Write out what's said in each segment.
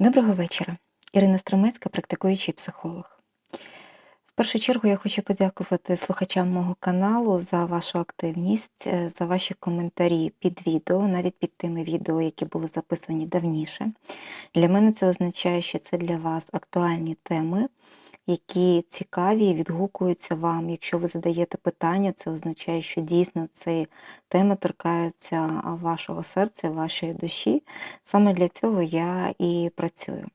Доброго вечора. Ірина Стромецька, практикуючий психолог. В першу чергу я хочу подякувати слухачам мого каналу за вашу активність, е, за ваші коментарі під відео, навіть під тими відео, які були записані давніше. Для мене це означає, що це для вас актуальні теми, які цікаві і відгукуються вам. Якщо ви задаєте питання, це означає, що дійсно ці теми торкаються вашого серця, вашої душі. Саме для цього я і працюю.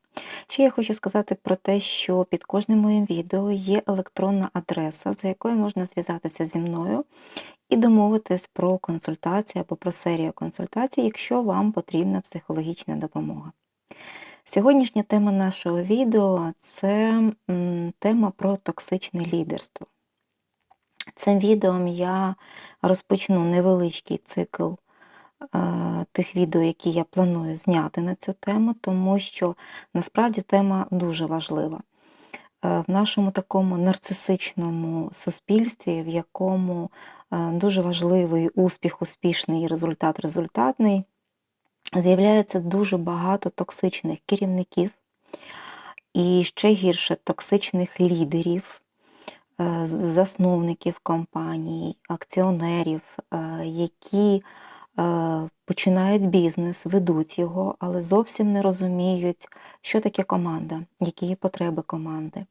Ще я хочу сказати про те, що під кожним моїм відео є електронна адреса, за якою можна зв'язатися зі мною і домовитись про консультацію або про серію консультацій, якщо вам потрібна психологічна допомога. Сьогоднішня тема нашого відео це тема про токсичне лідерство. Цим відео я розпочну невеличкий цикл е, тих відео, які я планую зняти на цю тему, тому що насправді тема дуже важлива. Е, в нашому такому нарцисичному суспільстві, в якому е, дуже важливий успіх, успішний результат результатний з'являється дуже багато токсичних керівників і ще гірше токсичних лідерів, е, засновників компаній, акціонерів, е, які починають бізнес, ведуть його, але зовсім не розуміють, що таке команда, які є потреби команди,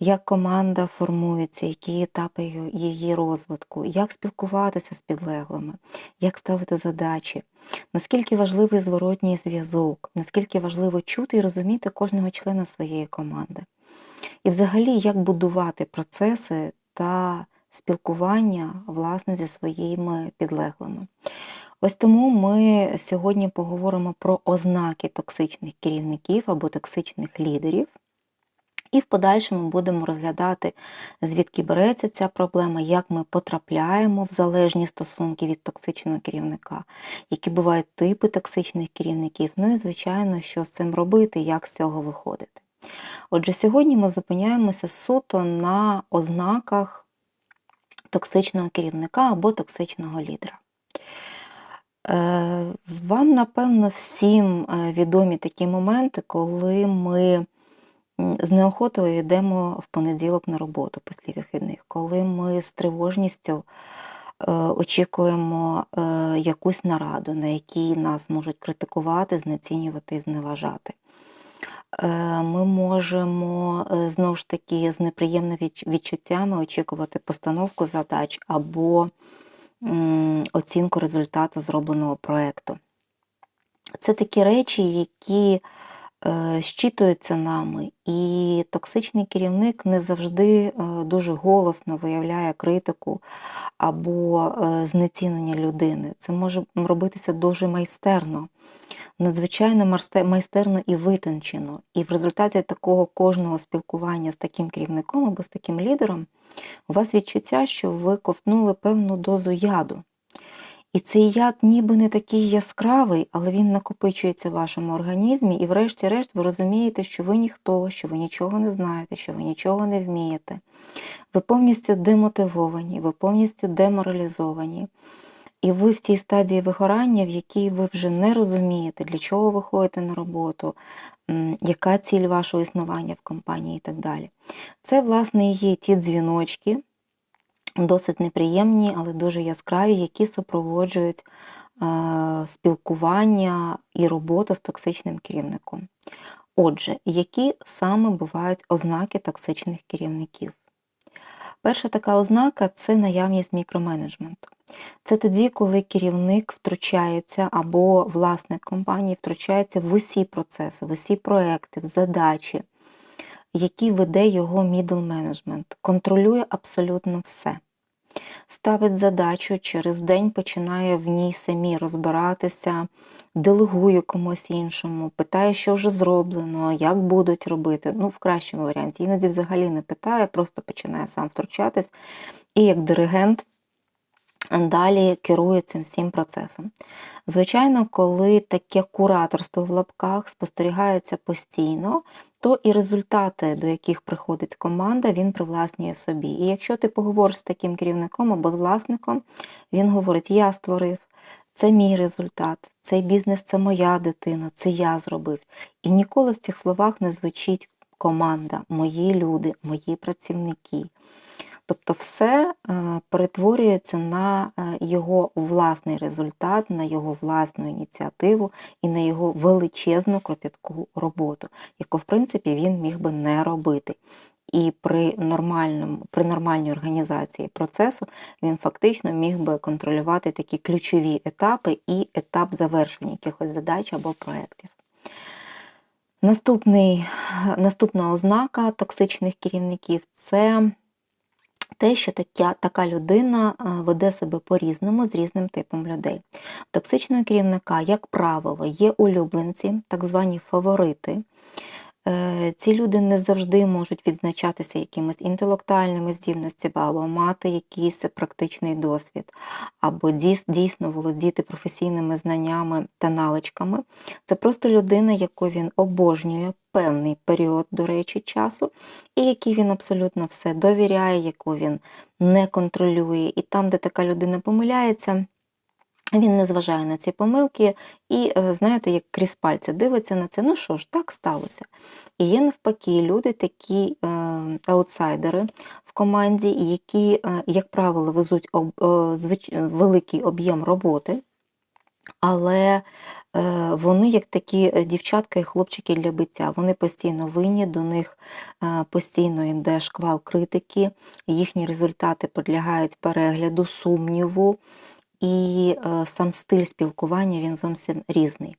як команда формується, які етапи її розвитку, як спілкуватися з підлеглими, як ставити задачі, наскільки важливий зворотній зв'язок, наскільки важливо чути і розуміти кожного члена своєї команди. І взагалі, як будувати процеси та спілкування власне зі своїми підлеглими. Ось тому ми сьогодні поговоримо про ознаки токсичних керівників або токсичних лідерів. І в подальшому будемо розглядати, звідки береться ця проблема, як ми потрапляємо в залежні стосунки від токсичного керівника, які бувають типи токсичних керівників, ну і, звичайно, що з цим робити, як з цього виходити. Отже, сьогодні ми зупиняємося суто на ознаках токсичного керівника або токсичного лідера. Е, вам, напевно, всім е, відомі такі моменти, коли ми з неохотою йдемо в понеділок на роботу після вихідних, коли ми з тривожністю е, очікуємо якусь нараду, на якій нас можуть критикувати, знецінювати і зневажати. Ми можемо знову ж таки з неприємними відчуттями очікувати постановку задач або оцінку результату зробленого проєкту. Це такі речі, які е, щитуються нами, і токсичний керівник не завжди е, дуже голосно виявляє критику або е, знецінення людини. Це може робитися дуже майстерно надзвичайно майстерно і витончено. І в результаті такого кожного спілкування з таким керівником або з таким лідером у вас відчуття, що ви ковтнули певну дозу яду. І цей яд ніби не такий яскравий, але він накопичується в вашому організмі, і, врешті-решт, ви розумієте, що ви ніхто, що ви нічого не знаєте, що ви нічого не вмієте. Ви повністю демотивовані, ви повністю деморалізовані. І ви в цій стадії вигорання, в якій ви вже не розумієте, для чого ви ходите на роботу, яка ціль вашого існування в компанії і так далі. Це, власне, є ті дзвіночки, досить неприємні, але дуже яскраві, які супроводжують спілкування і роботу з токсичним керівником. Отже, які саме бувають ознаки токсичних керівників? Перша така ознака це наявність мікроменеджменту. Це тоді, коли керівник втручається або власник компанії втручається в усі процеси, в усі проекти, в задачі, які веде його middle management, контролює абсолютно все. Ставить задачу, через день починає в ній самі розбиратися, делегує комусь іншому, питає, що вже зроблено, як будуть робити. Ну, в кращому варіанті. Іноді взагалі не питає, просто починає сам втручатись. І як диригент далі керує цим всім процесом. Звичайно, коли таке кураторство в лапках спостерігається постійно, то і результати, до яких приходить команда, він привласнює собі. І якщо ти поговориш з таким керівником або з власником, він говорить: Я створив, це мій результат, цей бізнес це моя дитина, це я зробив. І ніколи в цих словах не звучить команда, мої люди, мої працівники. Тобто все е, перетворюється на е, його власний результат, на його власну ініціативу і на його величезну кропітку роботу, яку, в принципі, він міг би не робити. І при нормальному, при нормальній організації процесу він фактично міг би контролювати такі ключові етапи і етап завершення якихось задач або проєктів. Наступний, наступна ознака токсичних керівників це те, що така, така людина веде себе по-різному з різним типом людей. Токсичного керівника, як правило, є улюбленці, так звані фаворити. Е, ці люди не завжди можуть відзначатися якимись інтелектуальними здібностями або мати якийсь практичний досвід, або дійсно володіти професійними знаннями та навичками. Це просто людина, яку він обожнює певний період, до речі, часу, і який він абсолютно все довіряє, яку він не контролює. І там, де така людина помиляється, він не зважає на ці помилки і, е, знаєте, як крізь пальці дивиться на це, ну що ж, так сталося. І є навпаки люди, такі е, аутсайдери в команді, які, е, як правило, везуть об, звич, великий об'єм роботи, але вони, як такі дівчатка і хлопчики для биття, вони постійно винні, до них постійно йде шквал критики, їхні результати підлягають перегляду, сумніву і е, сам стиль спілкування він зовсім різний.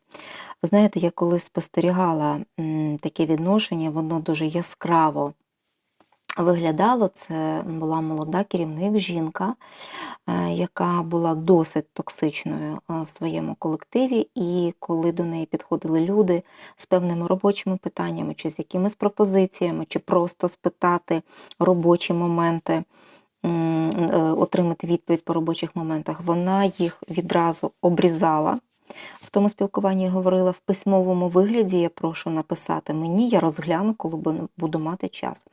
Знаєте, я коли спостерігала таке відношення, воно дуже яскраво виглядало. Це була молода керівник, жінка, е, яка була досить токсичною е, в своєму колективі, і коли до неї підходили люди з певними робочими питаннями, чи з якимись пропозиціями, чи просто спитати робочі моменти. Е, отримати відповідь по робочих моментах, вона їх відразу обрізала. В тому спілкуванні говорила в письмовому вигляді, я прошу написати мені, я розгляну, коли буду мати час.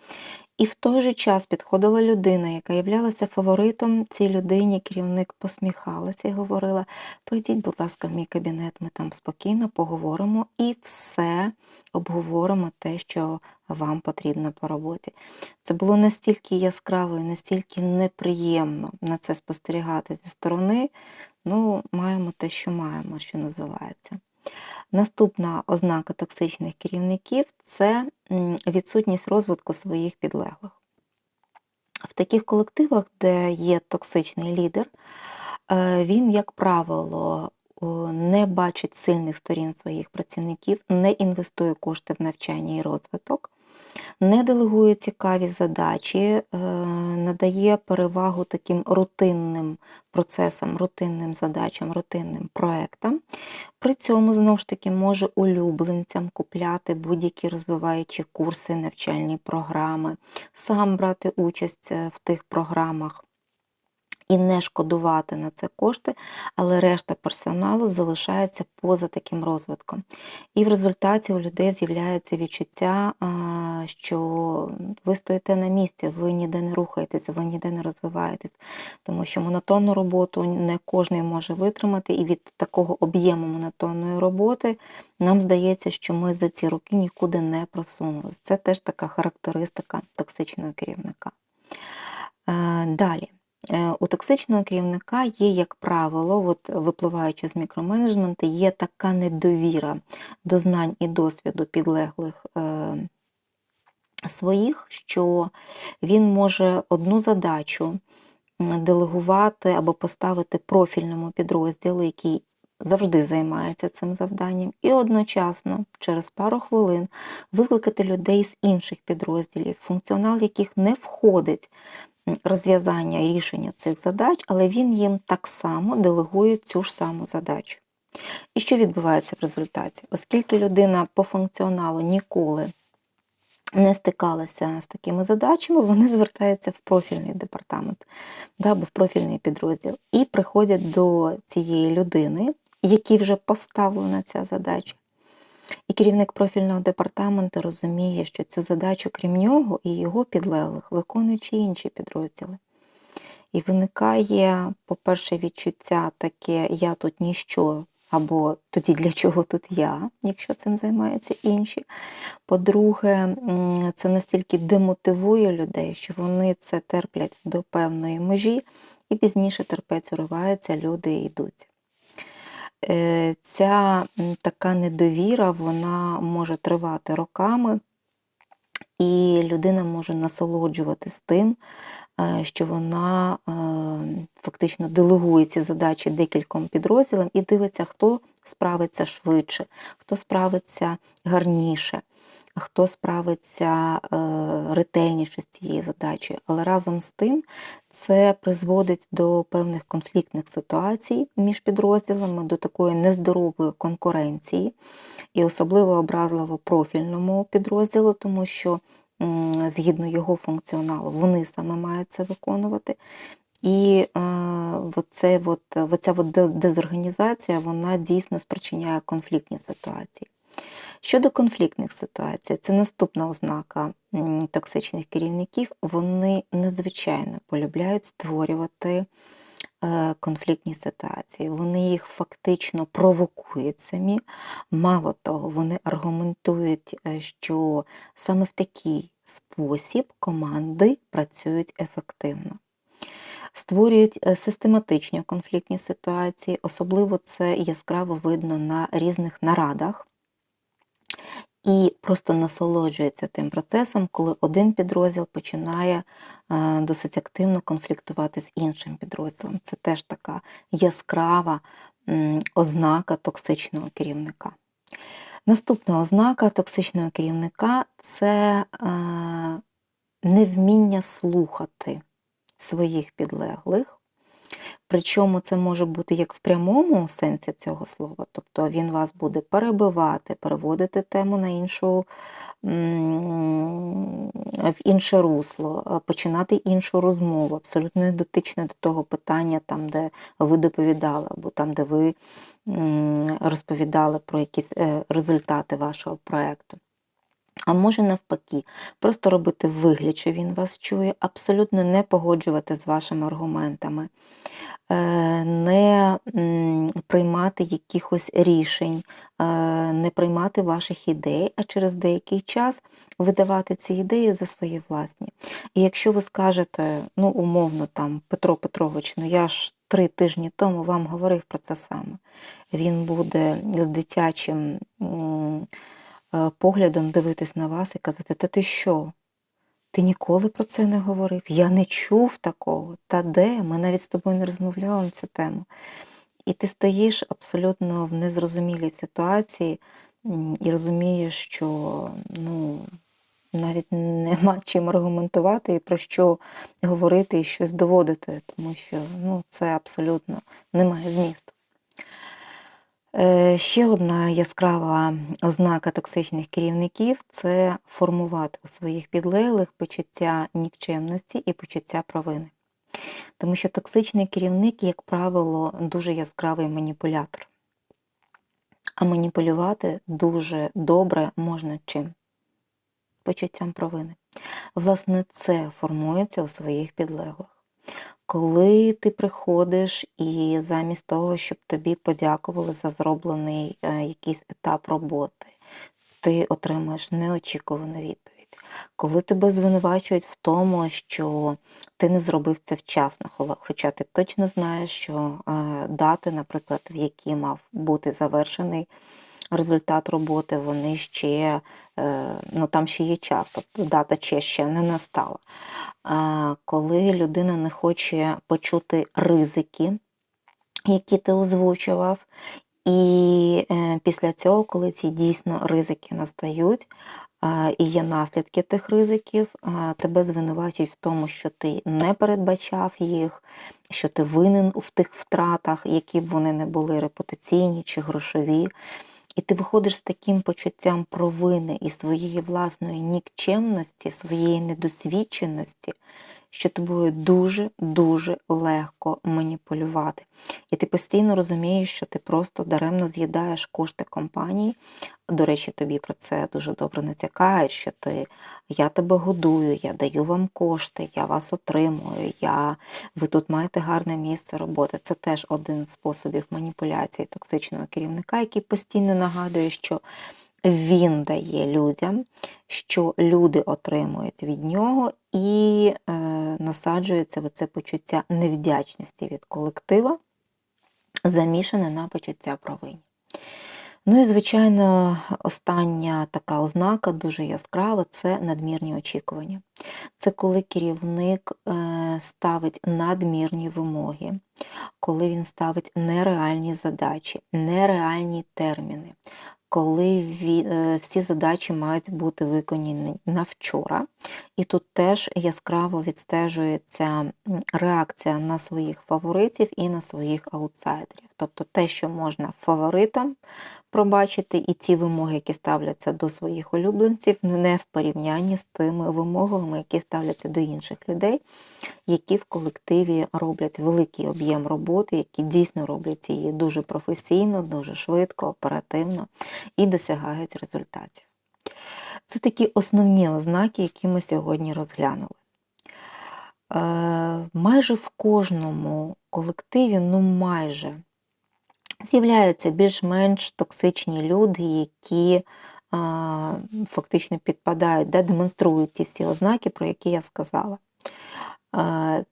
І в той же час підходила людина, яка являлася фаворитом цій людині, керівник посміхалася і говорила: пройдіть, будь ласка, в мій кабінет, ми там спокійно поговоримо і все обговоримо те, що вам потрібно по роботі. Це було настільки яскраво і настільки неприємно на це спостерігати зі сторони. Ну, маємо те, що маємо, що називається. Наступна ознака токсичних керівників це відсутність розвитку своїх підлеглих. В таких колективах, де є токсичний лідер, е, він, як правило, не бачить сильних сторін своїх працівників, не інвестує кошти в навчання і розвиток, не делегує цікаві задачі, е, надає перевагу таким рутинним процесам, рутинним задачам, рутинним проектам. При цьому, знову ж таки, може улюбленцям купляти будь-які розвиваючі курси, навчальні програми, сам брати участь е, в тих програмах і не шкодувати на це кошти, але решта персоналу залишається поза таким розвитком. І в результаті у людей з'являється відчуття, що ви стоїте на місці, ви ніде не рухаєтесь, ви ніде не розвиваєтесь, тому що монотонну роботу не кожен може витримати, і від такого об'єму монотонної роботи нам здається, що ми за ці роки нікуди не просунулися. Це теж така характеристика токсичного керівника. Е, далі. Е, у токсичного керівника є, як правило, от випливаючи з мікроменеджменту, є така недовіра до знань і досвіду підлеглих е, своїх, що він може одну задачу делегувати або поставити профільному підрозділу, який завжди займається цим завданням, і одночасно через пару хвилин викликати людей з інших підрозділів, функціонал яких не входить розв'язання і рішення цих задач, але він їм так само делегує цю ж саму задачу. І що відбувається в результаті? Оскільки людина по функціоналу ніколи не стикалася з такими задачами, вони звертаються в профільний департамент да, або в профільний підрозділ і приходять до цієї людини, якій вже поставлена ця задача. І керівник профільного департаменту розуміє, що цю задачу, крім нього і його підлеглих, виконують і інші підрозділи. І виникає, по-перше, відчуття таке, я тут ніщо, або тоді для чого тут я, якщо цим займаються інші. По-друге, це настільки демотивує людей, що вони це терплять до певної межі, і пізніше терпець уривається, люди йдуть. Е, Ця така недовіра вона може тривати роками, і людина може насолоджуватись тим, е, що вона е, фактично делегує ці задачі декільком підрозділам і дивиться, хто справиться швидше, хто справиться гарніше, хто справиться е, ретельніше з цією задачею. Але разом з тим це призводить до певних конфліктних ситуацій між підрозділами, до такої нездорової конкуренції, і особливо образливо профільному підрозділу, тому що згідно його функціоналу вони саме мають це виконувати. І е, оце, от, оця от дезорганізація вона дійсно спричиняє конфліктні ситуації. Щодо конфліктних ситуацій, це наступна ознака токсичних керівників. Вони надзвичайно полюбляють створювати е, конфліктні ситуації. Вони їх фактично провокують самі. Мало того, вони аргументують, е, що саме в такий спосіб команди працюють ефективно. Створюють е, систематичні конфліктні ситуації, особливо це яскраво видно на різних нарадах і просто насолоджується тим процесом, коли один підрозділ починає е, досить активно конфліктувати з іншим підрозділом. Це теж така яскрава ознака токсичного керівника. Наступна ознака токсичного керівника це е, невміння слухати своїх підлеглих. Причому це може бути як в прямому сенсі цього слова, тобто він вас буде перебивати, переводити тему на іншу, в інше русло, е, починати іншу розмову, абсолютно не дотичне до того питання, там, де ви доповідали, або там, де ви розповідали про якісь е, результати вашого проєкту. А може навпаки, просто робити вигляд, що він вас чує, абсолютно не погоджувати з вашими аргументами, е, не приймати якихось рішень, е, не приймати ваших ідей, а через деякий час видавати ці ідеї за свої власні. І якщо ви скажете, ну, умовно, там, Петро Петрович, ну я ж три тижні тому вам говорив про це саме, він буде з дитячим. Е, поглядом дивитись на вас і казати, та ти що? Ти ніколи про це не говорив? Я не чув такого. Та де? Ми навіть з тобою не розмовляли на цю тему. І ти стоїш абсолютно в незрозумілій ситуації і розумієш, що ну, навіть нема чим аргументувати і про що говорити і щось доводити, тому що ну, це абсолютно не має змісту. Е, Ще одна яскрава ознака токсичних керівників це формувати у своїх підлеглих почуття нікчемності і почуття провини. Тому що токсичний керівник, як правило, дуже яскравий маніпулятор. А маніпулювати дуже добре можна чим? Почуттям провини. Власне, це формується у своїх підлеглих. Коли ти приходиш і замість того, щоб тобі подякували за зроблений е, якийсь етап роботи, ти отримуєш неочікувану відповідь. Коли тебе звинувачують в тому, що ти не зробив це вчасно, хоча ти точно знаєш, що е, дати, наприклад, в які мав бути завершений результат роботи, вони ще, е, ну там ще є час, тобто дата ще, ще не настала. Коли людина не хоче почути ризики, які ти озвучував, і е, після цього, коли ці дійсно ризики настають, і є наслідки тих ризиків, тебе звинувачують в тому, що ти не передбачав їх, що ти винен в тих втратах, які б вони не були репутаційні чи грошові. І ти виходиш з таким почуттям провини і своєї власної нікчемності, своєї недосвідченості, що тобою дуже-дуже легко маніпулювати. І ти постійно розумієш, що ти просто даремно з'їдаєш кошти компанії. До речі, тобі про це дуже добре натякають, що ти я тебе годую, я даю вам кошти, я вас отримую, я, ви тут маєте гарне місце роботи. Це теж один з способів маніпуляції токсичного керівника, який постійно нагадує, що він дає людям, що люди отримують від нього, і е, насаджується це почуття невдячності від колектива, замішане на почуття провини. Ну і, звичайно, остання така ознака, дуже яскрава, це надмірні очікування. Це коли керівник е, ставить надмірні вимоги, коли він ставить нереальні задачі, нереальні терміни, коли е, всі задачі мають бути виконані на вчора. І тут теж яскраво відстежується реакція на своїх фаворитів і на своїх аутсайдерів. Тобто те, що можна фаворитам пробачити, і ті вимоги, які ставляться до своїх улюбленців, не в порівнянні з тими вимогами, які ставляться до інших людей, які в колективі роблять великий об'єм роботи, які дійсно роблять її дуже професійно, дуже швидко, оперативно і досягають результатів. Це такі основні ознаки, які ми сьогодні розглянули. Е, майже в кожному колективі, ну майже, з'являються більш-менш токсичні люди, які фактично підпадають, де демонструють ті всі ознаки, про які я сказала.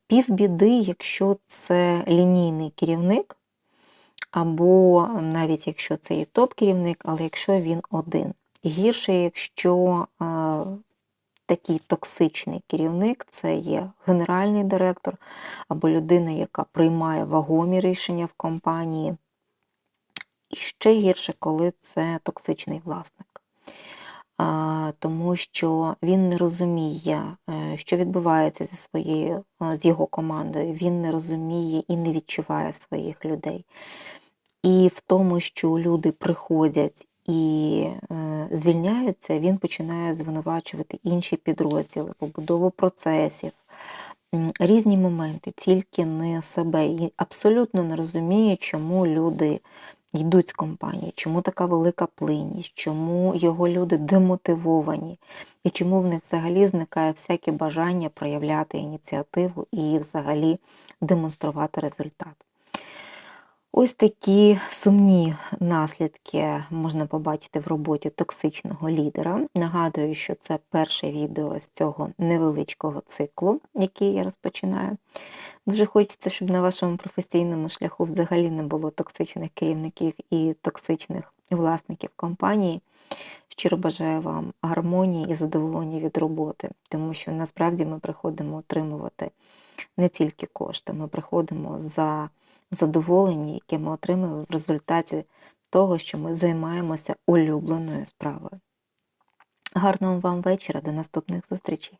Півбіди, якщо це лінійний керівник, або навіть якщо це і топ-керівник, але якщо він один. Гірше, якщо такий токсичний керівник це є генеральний директор або людина, яка приймає вагомі рішення в компанії. І ще гірше, коли це токсичний власник. Тому що він не розуміє, е, що відбувається зі своєю, е, з його командою, він не розуміє і не відчуває своїх людей. І в тому, що люди приходять і е, звільняються, він починає звинувачувати інші підрозділи, побудову процесів, різні моменти, тільки не себе. І абсолютно не розуміє, чому люди йдуть з компанії, чому така велика плинність, чому його люди демотивовані, і чому в них взагалі зникає всяке бажання проявляти ініціативу і взагалі демонструвати результат. Ось такі сумні наслідки можна побачити в роботі токсичного лідера. Нагадую, що це перше відео з цього невеличкого циклу, який я розпочинаю. Дуже хочеться, щоб на вашому професійному шляху взагалі не було токсичних керівників і токсичних власників компанії. Щиро бажаю вам гармонії і задоволення від роботи, тому що насправді ми приходимо отримувати не тільки кошти, ми приходимо за задоволення, яке ми отримуємо в результаті того, що ми займаємося улюбленою справою. Гарного вам вечора, до наступних зустрічей!